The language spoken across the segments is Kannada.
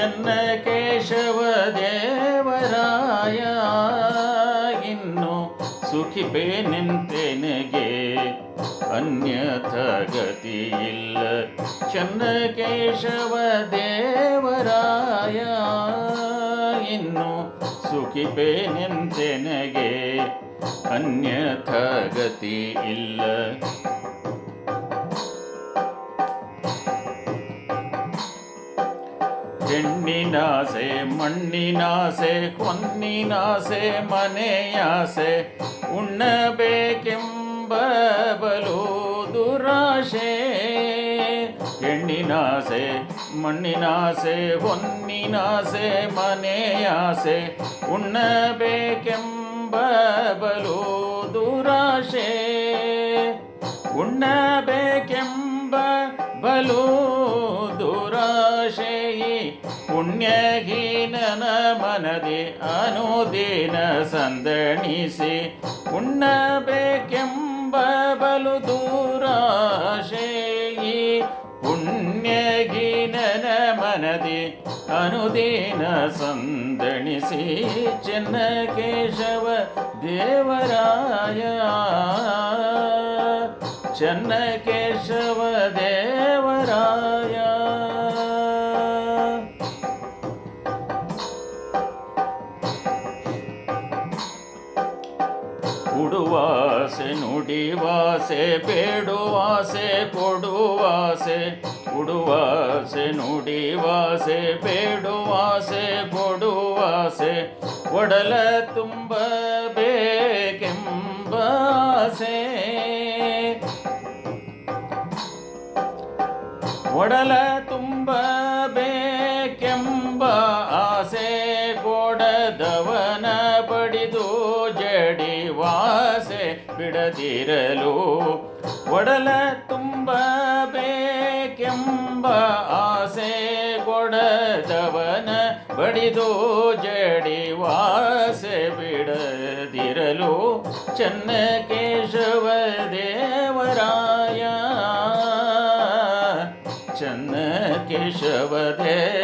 ಚನ್ನಕೇಶವ ದೇವರಾಯ ಇನ್ನು ಸುಖಿಪೇ ನಿಂತೆನಗೆ ಅನ್ಯಥ ಗತಿಯಿಲ್ಲ ಚನ್ನಕೇಶವ ದೇವರಾಯ ಇನ್ನು ಸುಖಿಪೇ ನಿಂತೆನಗೆ ಅನ್ಯಥ ಗತಿ ಇಲ್ಲ ಹೆಣ್ಣಿನಾಸೆ ಮಣ್ಣಿನಾಸೆ, ಹೊನ್ನಿನಾಸೆ, ಮನೆಯಾಸೆ, ಉಣ್ಣಬೇಕೆಂಬ ಬಲು ದುರಾಶೆ. ಹೆಣ್ಣಿನಾಸೆ ಮಣ್ಣಿನಾಸೆ, ಹೊನ್ನಿನಾಸೆ, ಮನೆಯಾಸೆ, ಉಣ್ಣಬೇಕೆಂಬ ಬಲು ದುರಾಶೆ. ಉಣ್ಣಬೇಕೆಂಬ ಬಲು ದುರಾಶೆಯಿ ಪುಣ್ಯಹೀನನ ಮನದಿ ಅನುದಿನ ಸಂದಣಿಸಿ, ಉಣ್ಣಬೇಕೆಂಬ ಬಲು ದೂರಾಶೇಯಿ ಪುಣ್ಯಹೀನನ ಮನದಿ ಅನುದಿನ ಸಂದಣಿಸಿ, ಚೆನ್ನಕೇಶವ ದೇವರಾಯ ಚೆನ್ನಕೇಶವ ದೇವರಾಯ ಉಡುವಾಸೆ ನುಡಿವಾಸೆ ಬೇಡುವಾಸೆ ಕೊಡುವಾಸೆ ಉಡುವಾಸೆ ನುಡಿವಾಸೆ ಬೇಡುವಾಸೆ ಕೊಡುವಾಸೆ ಒಡಲ ತುಂಬ ಬೇಕೆಂಬಾಸೆ ಒಡಲ ತುಂಬ ಬೇಕೆಂಬ ಆಸೆ ಕೊಡದವನ ಬಿಡದಿರಲು ಒಡಲ ತುಂಬ ಬೇಕೆಂಬ ಆಸೆ ಕೊಡದವನ ಬಡಿದು ಜಡಿವಾಸೆ ಬಿಡದಿರಲು ಚೆನ್ನಕೇಶವ ದೇವರಾಯ. ಚೆನ್ನಕೇಶವ ದೇವರಾಯ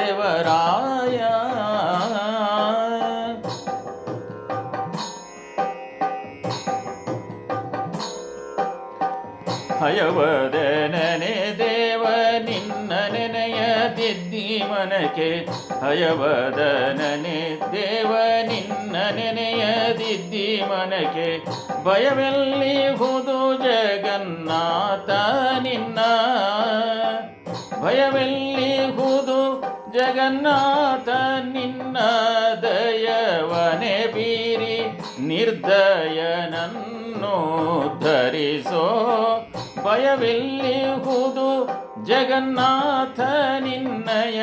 ಹಯವದನನೆ ದೇವ, ನಿನ್ನ ನೆನೆಯದಿದ್ದಿ ಮನಕೆ. ಹಯವದನನೆ ದೇವ, ನಿನ್ನ ನೆನೆಯದಿದ್ದಿ ಮನಕೆ. ಭಯವೆಲ್ಲಿ ಹುದು ಜಗನ್ನಾಥ ನಿನ್ನ. ಭಯವೆಲ್ಲಿ ಹುದು ಜಗನ್ನಾಥ ನಿನ್ನ ದಯವನೆ ಬೀರಿ, ನಿರ್ದಯನನ್ನು ಧರಿಸೋ ಭಯವೆಲ್ಲಿ ಹುದು ಜಗನ್ನಾಥ ನಿನ್ನಯ,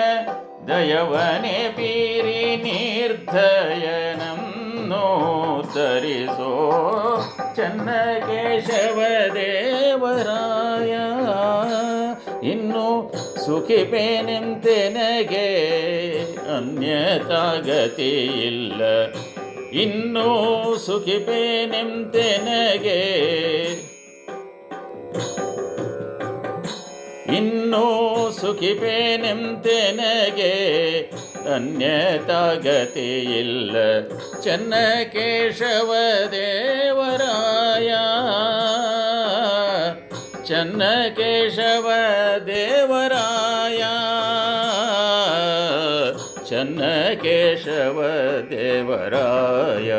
ದಯವನೆ ಬೀರಿ ನಿರ್ದಯನನ್ನು ಧರಿಸೋ ಚನ್ನಕೇಶವ ದೇವರಾಯ. ಇನ್ನು ಸುಖಿಪೇನೆಂತೆನಗೆ ಅನ್ಯತಾಗತಿಯಿಲ್ಲ. ಇನ್ನೂ ಸುಖಿಪೇನೆಂತೆನಗೆ ಸುಖಿಪೇನೆಂತೆನಗೆ ಅನ್ಯತಾಗತಿಯಿಲ್ಲ. ಚನ್ನಕೇಶವ ದೇವರಾಯ. ಚನ್ನಕೇಶವ ದೇವರಾಯ. ಚನ್ನಕೇಶವ ದೇವರಾಯ.